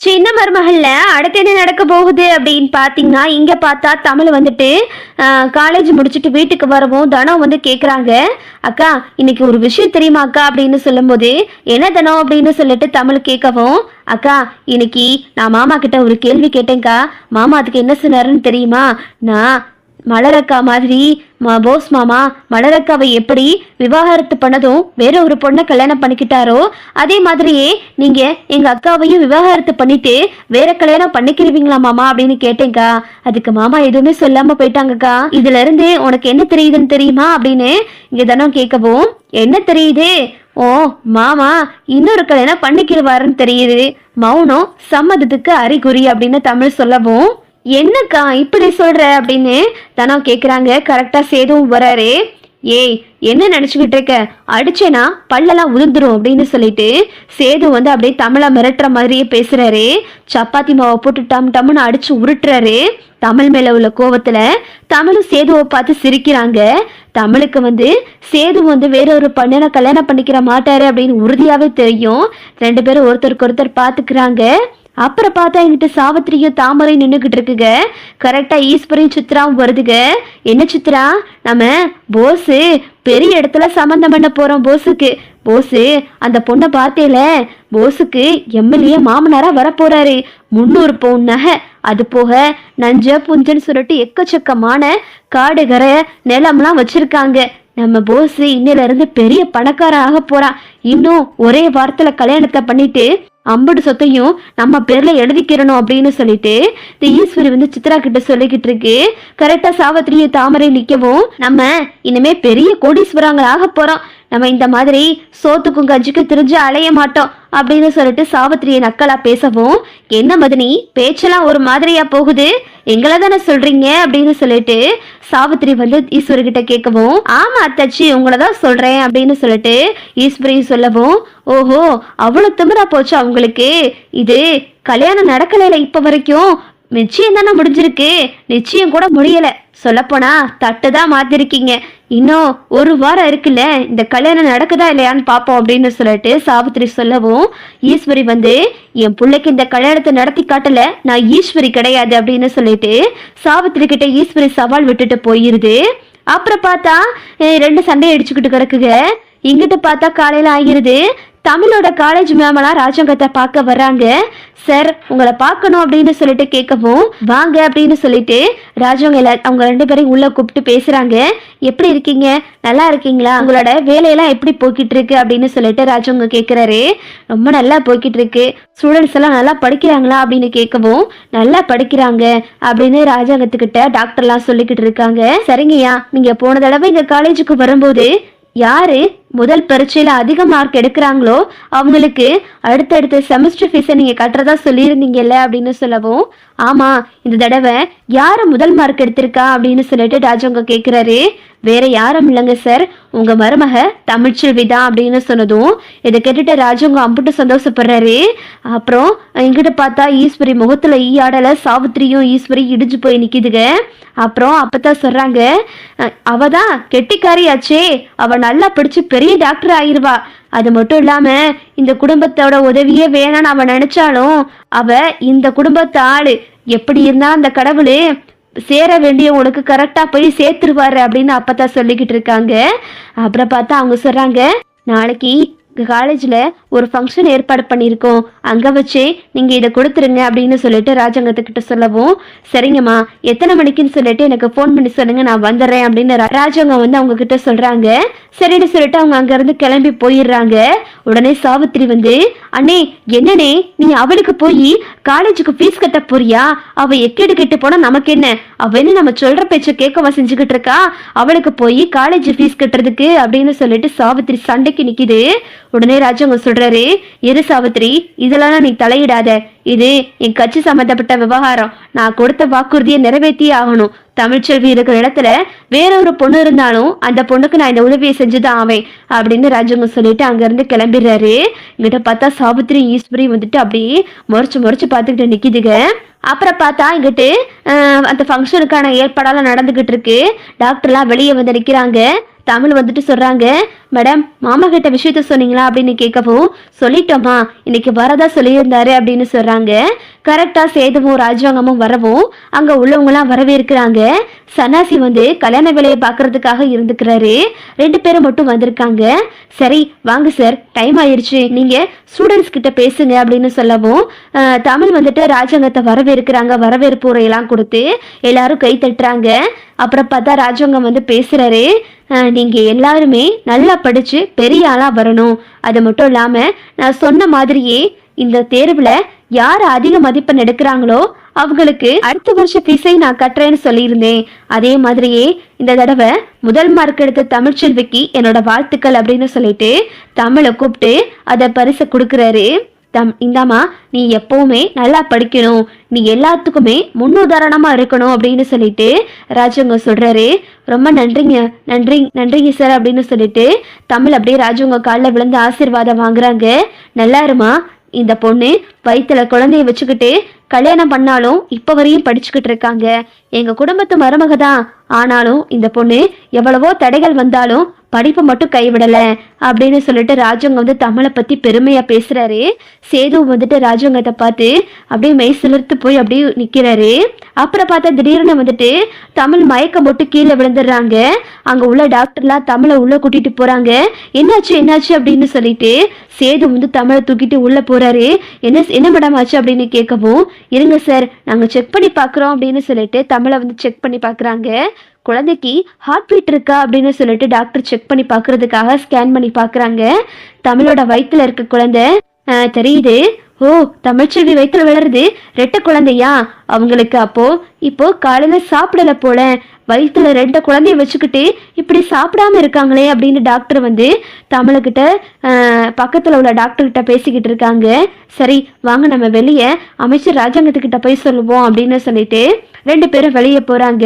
சின்ன மருமகள்ல அடுத்து என்ன நடக்க போகுது அப்படின்னு பார்த்தீங்கன்னா இங்க பார்த்தா தமிழ் வந்துட்டு காலேஜ் முடிச்சுட்டு வீட்டுக்கு வரவும் தனம் வந்து கேக்குறாங்க. அக்கா இன்னைக்கு ஒரு விஷயம் தெரியுமா அக்கா அப்படின்னு சொல்லும்போது என்ன தனம் அப்படின்னு சொல்லிட்டு தமிழ் கேட்கவும் அக்கா இன்னைக்கு நான் மாமா கிட்ட ஒரு கேள்வி கேட்டேன்க்கா. மாமா அதுக்கு என்ன சொன்னாருன்னு தெரியுமா? நான் மலரக்கா மாதிரி மா போஸ் மாமா மலரக்காவை எப்படி விவாகரத்து பண்ணதும் வேற ஒரு பொண்ணை கல்யாணம் பண்ணிக்கிட்டாரோ அதே மாதிரியே நீங்க எங்க அக்காவையும் விவாகரத்து பண்ணிட்டு வேற கல்யாணம் பண்ணிக்கிறீங்களா மாமா அப்படின்னு கேட்டேங்க்கா அதுக்கு மாமா எதுவுமே சொல்லாம போயிட்டாங்கக்கா. இதுல இருந்து உனக்கு என்ன தெரியுதுன்னு தெரியுமா அப்படின்னு இங்க தானே கேட்கவும் என்ன தெரியுது? ஓ மாமா இன்னொரு கல்யாணம் பண்ணிக்கிறவாருன்னு தெரியுது. மௌனம் சம்மதத்துக்கு அறிகுறி அப்படின்னு தமிழ் சொல்லவும் என்னக்கா இப்படி சொல்ற அப்படின்னு தனா கேக்குறாங்க. கரெக்டா சேதுவும் வராரு. ஏய் என்ன நினைச்சுக்கிட்டு இருக்க? அடிச்சேனா பல்லெல்லாம் உதிர்ந்துரும் அப்படின்னு சொல்லிட்டு சேது வந்து அப்படியே தமிழை மிரட்டுற மாதிரியே பேசுறாரு. சப்பாத்தி மாவை போட்டு டம் டம்னு அடிச்சு உருட்டுறாரு. தமிழ் மேல உள்ள கோவத்துல தமிழும் சேதுவை பார்த்து சிரிக்கிறாங்க. தமிழுக்கு வந்து சேது வந்து வேற ஒரு பண்ணனை கல்யாணம் பண்ணிக்கிற மாட்டாரு அப்படின்னு உறுதியாவே தெரியும். ரெண்டு பேரும் ஒருத்தருக்கு ஒருத்தர் பாத்துக்கிறாங்க அப்புறம் பார்த்தா என்கிட்ட சாவித்திரியும் தாமரை நின்றுக்கிட்டு இருக்குங்க. கரெக்டாக ஈஸ்வரியும் சித்ராவும் வருதுங்க. என்ன சித்ரா? நம்ம போஸு பெரிய இடத்துல சம்மந்தம் பண்ண போகிறோம் போஸுக்கு. போஸு அந்த பொண்ணை பார்த்தேல? போஸுக்கு எம்எல்ஏ மாமனாராக வரப்போறாரு. முந்நூறு பவுன் நகை. அது போக நஞ்ச புஞ்சன்னு சொல்லிட்டு எக்கச்சக்கமான காடுகரை நிலம்லாம் வச்சுருக்காங்க. நம்ம போஸ் இன்னில இருந்து பெரிய பணக்காரன் ஆக போகிறான் இன்னும் ஒரே வாரத்தில் கல்யாணத்தை பண்ணிட்டு அம்படு சொத்தையும் நம்ம பேர்ல எழுதிக்கிறணும் அப்படின்னு சொல்லிட்டு இந்த ஈஸ்வரி வந்து சித்ரா கிட்ட சொல்லிக்கிட்டு இருக்கு. கரெக்டா சாவித்திரியும் தாமரை நிக்கவும் நம்ம இனிமே பெரிய கோடீஸ்வரங்களாக போறோம். நம்ம இந்த மாதிரி சோத்துக்கும் கஞ்சிக்கும் திரிஞ்சு அலைய மாட்டோம் அப்படின்னு சொல்லிட்டு சாவித்திரியை நக்கலா பேசவும் என்ன மதினி பேச்செல்லாம் ஒரு மாதிரியா போகுது? எங்களை தானே சொல்றீங்க அப்படின்னு சொல்லிட்டு சாவித்திரி வந்து ஈஸ்வரி கிட்ட கேட்கவும் ஆமா அத்தாச்சி உங்களை தான் சொல்றேன் அப்படின்னு சொல்லிட்டு ஈஸ்வரி சொல்லவும் ஓஹோ அவ்வளவு திமிரா போச்சு அவங்களுக்கு இது கல்யாணம் நடக்கலைல இப்ப வரைக்கும். நிச்சயம் தானே முடிஞ்சிருக்கு. நிச்சயம் கூட முடியல. சொல்லப்போனா தட்டு தான் மாத்திருக்கீங்க. இன்னும் ஒரு வாரம் இருக்குல்ல இந்த கல்யாணம் நடக்குதா இல்லையான்னு பார்ப்போம் அப்படின்னு சொல்லிட்டு சாவித்திரி சொல்லவும் ஈஸ்வரி வந்து என் பிள்ளைக்கு இந்த கல்யாணத்தை நடத்தி காட்டல நான் ஈஸ்வரி கிடையாது அப்படின்னு சொல்லிட்டு சாவித்திரி கிட்ட ஈஸ்வரி சவால் விட்டுட்டு போயிருது. அப்புறம் பார்த்தா ரெண்டு சண்டை அடிச்சுக்கிட்டு கிடக்குங்க. இங்கிட்டு பார்த்தா காலையில் ஆகிருது தமிழோட காலேஜ் மேமெல்லாம் ராஜாங்கத்தை பார்க்க வர்றாங்க. சார் உங்களை பார்க்கணும் அப்படின்னு சொல்லிட்டு கேட்கவும் வாங்க அப்படின்னு சொல்லிட்டு ராஜவங்க அவங்க ரெண்டு பேரையும் உள்ள கூப்பிட்டு பேசுறாங்க. எப்படி இருக்கீங்க? நல்லா இருக்கீங்களா? உங்களோட வேலையெல்லாம் எப்படி போய்கிட்டு இருக்கு அப்படின்னு சொல்லிட்டு ராஜவங்க கேட்குறாரு ரொம்ப நல்லா போய்கிட்டு இருக்கு. ஸ்டூடெண்ட்ஸ் எல்லாம் நல்லா படிக்கிறாங்களா அப்படின்னு கேட்கவும் நல்லா படிக்கிறாங்க அப்படின்னு ராஜாங்கத்துக்கிட்ட டாக்டர்லாம் சொல்லிக்கிட்டு இருக்காங்க. சரிங்கய்யா நீங்க போன தடவை எங்க காலேஜுக்கு வரும்போது யாரு? முதல் பரீட்சையில அதிக மார்க் எடுக்கிறாங்களோ அவங்களுக்கு அடுத்தடுத்த செமஸ்டர் ஃபீஸை நீங்க கட்டுறதா சொல்லியிருந்தீங்கல்ல அப்படின்னு சொல்லவும் ஆமா இந்த தடவை யாரு முதல் மார்க் எடுத்திருக்கா அப்படின்னு சொல்லிட்டு ராஜவங்க கேக்குறாரு. வேற யாரும் இல்லைங்க சார் உங்க மருமக தமிழ்ச்செல்வி தான் அப்படின்னு சொன்னதும் இதை கேட்டுட்டு ராஜவங்க அம்புட்டு சந்தோஷப்படுறாரு. அப்புறம் இங்கிட்ட பார்த்தா ஈஸ்வரி முகத்துல ஈ ஆடல சாவித்திரியும் ஈஸ்வரி இடிஞ்சு போய் நிக்குதுங்க. அப்புறம் அப்பதான் சொல்றாங்க அவதான் அவ தான் கெட்டிக்காரியாச்சே அவ நல்லா பிடிச்சு பெரிய டாக்டர் ஆயிருவா. அது மட்டும் இல்லாம இந்த குடும்பத்தோட உதவியே வேணாம்னு அவ நினைச்சாலும் அவ இந்த குடும்பத்து ஆளு. எப்படி இருந்தா அந்த கடவுள் சேர வேண்டிய உனக்கு கரெக்டா போய் சேர்த்துருவாரு அப்படின்னு அப்பதான் சொல்லிக்கிட்டு இருக்காங்க. அப்புறம் பார்த்தா அவங்க சொல்றாங்க நாளைக்கு காலேஜில் ஒரு ஃபங்க்ஷன் ஏற்பாடு பண்ணியிருக்கோம். அங்கே வச்சே நீங்கள் இதை கொடுத்துருங்க அப்படின்னு சொல்லிட்டு ராஜாங்கத்துக்கிட்ட சொல்லவும் சரிங்கம்மா எத்தனை மணிக்குன்னு சொல்லிட்டு எனக்கு ஃபோன் பண்ணி சொல்லுங்கள் நான் வந்துடுறேன் அப்படின்னு ராஜாங்கம் வந்து அவங்க கிட்ட சொல்கிறாங்க சரின்னு சொல்லிட்டு அவங்க அங்கேருந்து கிளம்பி போயிடுறாங்க. உடனே சாவித்திரி வந்து அண்ணே என்னண்ணே நீ அவளுக்கு போய் காலேஜுக்கு ஃபீஸ் கட்ட போறியா? அவள் எக்கேடு கெட்டு போனால் நமக்கு என்ன அவன்னு நம்ம சொல்ற பேச்ச கேட்கவா செஞ்சுக்கிட்டு இருக்கா? அவளுக்கு போய் காலேஜ் ஃபீஸ் கட்டுறதுக்கு அப்படின்னு சொல்லிட்டு சாவித்திரி சண்டைக்கு நிக்குது. உடனே ராஜாங்க சொல்றாரு எது சாவித்திரி? இதெல்லாம் நீ தலையிடாத. இது என் கட்சி சம்பந்தப்பட்ட விவகாரம். நான் கொடுத்த வாக்குறுதியை நிறைவேற்றியே ஆகணும். தமிழ்ச்செல்வி இருக்கிற இடத்துல வேற ஒரு பொண்ணு இருந்தாலும் அந்த பொண்ணுக்கு நான் இந்த உதவியை செஞ்சுதான் ஆவேன் அப்படின்னு ராஜங்க சொல்லிட்டு அங்கிருந்து கிளம்பிடுறாரு. இங்கிட்ட பார்த்தா சாவித்திரி ஈஸ்வரி வந்துட்டு அப்படியே முறைச்சு முறைச்சு பார்த்துக்கிட்டு நிற்கிதுங்க அப்புறம் பார்த்தா இங்கிட்டு அந்த ஃபங்க்ஷனுக்கான ஏற்பாடெல்லாம் நடந்துகிட்டு இருக்கு. டாக்டர்லாம் வெளியே வந்து நிற்கிறாங்க தமிழ் வந்துட்டு சொல்றாங்க. மேடம் மாமா கிட்ட விஷயத்த சொன்னீங்களா அப்படின்னு கேட்கவும் சொல்லிட்டோமா இன்னைக்கு வரதா சொல்லியிருந்தாரு அப்படின்னு சொல்றாங்க. கரெக்டாக சேதுவும் ராஜாங்கமும் வரவும் அங்கே உள்ளவங்கலாம் வரவேற்கிறாங்க. சன்னாசி வந்து கல்யாண வேலையை பார்க்கறதுக்காக இருந்துக்கிறாரு. ரெண்டு பேரும் மட்டும் வந்திருக்காங்க. சரி வாங்க சார் டைம் ஆயிடுச்சு நீங்கள் ஸ்டூடெண்ட்ஸ் கிட்ட பேசுங்க அப்படின்னு சொல்லவும் தமிழ் வந்துட்டு ராஜாங்கத்தை வரவேற்கிறாங்க. வரவேற்பு உரையெல்லாம் கொடுத்து எல்லாரும் கை தட்டுறாங்க. அப்புறம் பார்த்தா ராஜாங்கம் வந்து பேசுகிறாரு நீங்கள் எல்லாருமே நல்லா படித்து பெரிய ஆளாக வரணும். அது மட்டும் இல்லாமல் நான் சொன்ன மாதிரியே இந்த தேர்வுல யார் அதிக மதிப்பெண் எடுக்கிறாங்களோ அவங்களுக்கு அடுத்த வருஷ ஃபீஸை நான் கட்டுறேன்னு சொல்லியிருந்தேன். அதே மாதிரியே இந்த தடவை முதல் மார்க் எடுத்த தமிழ்ச்செல்விக்கு என்னோட வாழ்த்துக்கள் அப்படின்னு சொல்லிட்டு தமிழை கூப்பிட்டு அதை பரிசை கொடுக்குறாரு. தம் இந்தாம்மா நீ எப்பவுமே நல்லா படிக்கணும். நீ எல்லாத்துக்குமே முன்னுதாரணமா இருக்கணும் அப்படின்னு சொல்லிட்டு ராஜவங்க சொல்றாரு. ரொம்ப நன்றிங்க நன்றி நன்றிங்க சார் அப்படின்னு சொல்லிட்டு தமிழ் அப்படியே ராஜவங்க காலில் விழுந்து ஆசீர்வாதம் வாங்குறாங்க. நல்லா இருமா இந்த பொண்ணு வயிற்றுல குழந்தைய வச்சுக்கிட்டு கல்யாணம் பண்ணாலும் இப்போ வரையும் படிச்சுக்கிட்டு இருக்காங்க. எங்கள் குடும்பத்து மருமக தான் ஆனாலும் இந்த பொண்ணு எவ்வளவோ தடைகள் வந்தாலும் படிப்பை மட்டும் கைவிடல அப்படின்னு சொல்லிட்டு ராஜவங்க வந்து தமிழை பத்தி பெருமையா பேசுறாரு. சேது வந்துட்டு ராஜவங்கத்தை பார்த்து அப்படியே மெய் சிலிர்த்து போய் அப்படியே நிக்கிறாரு. அப்புறம் பார்த்தா திடீர்னு வந்துட்டு தமிழ் மயக்கம் போட்டு கீழே விழுந்துடுறாங்க. அங்க உள்ள டாக்டர்லாம் தமிழை உள்ள கூட்டிட்டு போறாங்க. என்னாச்சு என்னாச்சு அப்படின்னு சொல்லிட்டு சேது வந்து தமிழை தூக்கிட்டு உள்ள போறாரு. என்ன என்ன மேடம் ஆச்சு அப்படின்னு கேட்கவும் இருங்க சார் நாங்க செக் பண்ணி பார்க்குறோம் அப்படின்னு சொல்லிட்டு தமிழை வந்து செக் பண்ணி பார்க்குறாங்க. குழந்தைக்கு ஹார்ட் பீட் இருக்கா அப்படின்னு சொல்லிட்டு டாக்டர் செக் பண்ணி பாக்குறதுக்காக ஸ்கேன் பண்ணி பார்க்குறாங்க. தமிழோட வயித்துல இருக்க குழந்தை தெரியுது. ஓ தமிழ்ச்செல்வி வயித்துல வளருது. ரெட்டை குழந்தையா? அவங்களுக்கு அப்போ இப்போ காலையில சாப்பிடல போல. வயித்துல ரெண்டு குழந்தைய வச்சுக்கிட்டு இப்படி சாப்பிடாம இருக்காங்களே அப்படின்னு டாக்டர் வந்து தமிழகிட்ட ஆஹ், பக்கத்துல உள்ள டாக்டர் கிட்ட பேசிக்கிட்டு இருக்காங்க. சரி வாங்க நம்ம வெளியே அமைச்சர் ராஜாங்கத்துக்கிட்ட போய் சொல்லுவோம் அப்படின்னு சொல்லிட்டு ரெண்டு பேரும் வெளியே போறாங்க.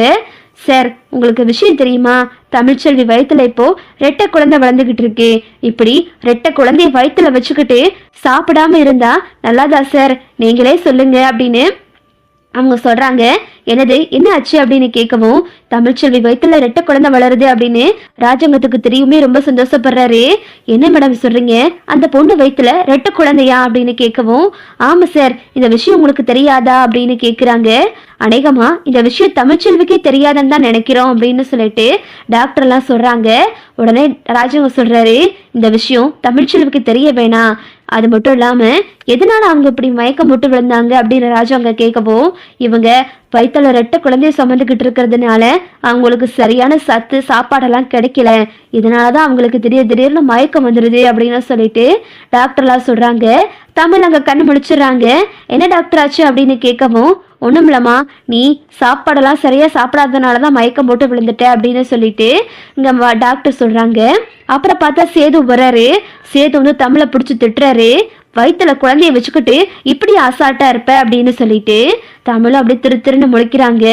சார் உங்களுக்கு விஷயம் தெரியுமா? தமிழ்ச்செல்வி வயித்துல இப்போ ரெட்டை குழந்தை வளர்ந்துகிட்டு இருக்கு. இப்படி ரெட்டை குழந்தைய வயித்துல வச்சுக்கிட்டு சாப்பிடாம இருந்தா நல்லாதா சார்? நீங்களே சொல்லுங்க அப்படின்னு அவங்க சொல்றாங்க எனது என்ன ஆச்சு? அப்படின்னு கேட்கவும் தமிழ்ச்செல்வி வயிற்றுல ரெட்ட குழந்தை வளருது அப்படின்னு ராஜாங்கத்துக்கு தெரியுமே ரொம்ப சந்தோஷப்படுறாரு. என்ன மேடம் சொல்றீங்க? அந்த பொண்ணு வயிற்றுல ரெட்ட குழந்தையா? அப்படின்னு கேட்கவும் ஆமா சார் இந்த விஷயம் உங்களுக்கு தெரியாதா? அப்படின்னு கேட்குறாங்க. அநேகமா இந்த விஷயம் தமிழ்ச்செல்விக்கே தெரியாதுன்னு தான் நினைக்கிறோம் அப்படின்னு சொல்லிட்டு டாக்டர் எல்லாம் சொல்றாங்க. உடனே ராஜாங்க சொல்றாரு இந்த விஷயம் தமிழ்ச்செல்விக்கு தெரிய வேணாம். அது மட்டும் இல்லாம எதனால அவங்க இப்படி மயக்கம் போட்டு விழுந்தாங்க அப்படின்னு ராஜாங்க கேட்கவும் இவங்க வயிற்றுல ரெட்டை குழந்தைய சுமந்துக்கிட்டு இருக்கிறதுனால அவங்களுக்கு சரியான சத்து சாப்பாடெல்லாம் கிடைக்கல. இதனாலதான் அவங்களுக்கு திடீர் திடீர்னு மயக்கம் வந்துடுது அப்படின்னு சொல்லிட்டு டாக்டர்லாம் சொல்றாங்க. தமிழ் அங்க கண்ணு முழிச்சிடுறாங்க. என்ன டாக்டர் ஆச்சு அப்படின்னு கேட்கவும் ஒன்றும் இல்லைம்மா நீ சாப்பாடெல்லாம் சரியாக சாப்பிடாதனால தான் மயக்கம் போட்டு விழுந்துட்ட அப்படின்னு சொல்லிட்டு இங்கே டாக்டர் சொல்கிறாங்க அப்புறம் பார்த்தா சேது வர்றாரு. சேது வந்து தமிழை பிடிச்சி திட்டுறாரு. வயிற்றுல குழந்தைய வச்சுக்கிட்டு இப்படி அசால்ட்டாக இருப்ப அப்படின்னு சொல்லிட்டு தமிழும் அப்படியே திரு திருன்னு முழிக்கிறாங்க.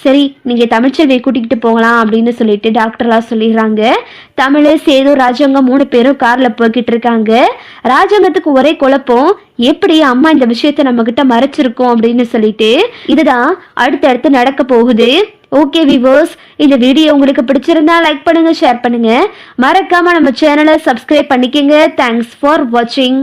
சரி நீங்கள் தமிழ்ச்செல்வியை கூட்டிகிட்டு போகலாம் அப்படின்னு சொல்லிட்டு டாக்டர்லாம் சொல்லிடுறாங்க. தமிழ் சேது ராஜாங்கம் மூணு பேரும் காரில் போய்கிட்டு இருக்காங்க. ராஜாங்கத்துக்கு ஒரே குழப்பம் எப்படி அம்மா இந்த விஷயத்த நம்ம கிட்ட மறைச்சிருக்கோம் அப்படின்னு சொல்லிட்டு. இதுதான் அடுத்தடுத்து நடக்க போகுது. ஓகே விவர்ஸ் இந்த வீடியோ உங்களுக்கு பிடிச்சிருந்தா லைக் பண்ணுங்க ஷேர் பண்ணுங்க. மறக்காம நம்ம சேனலை சப்ஸ்கிரைப் பண்ணிக்கங்க. தேங்க்ஸ் ஃபார் வாட்சிங்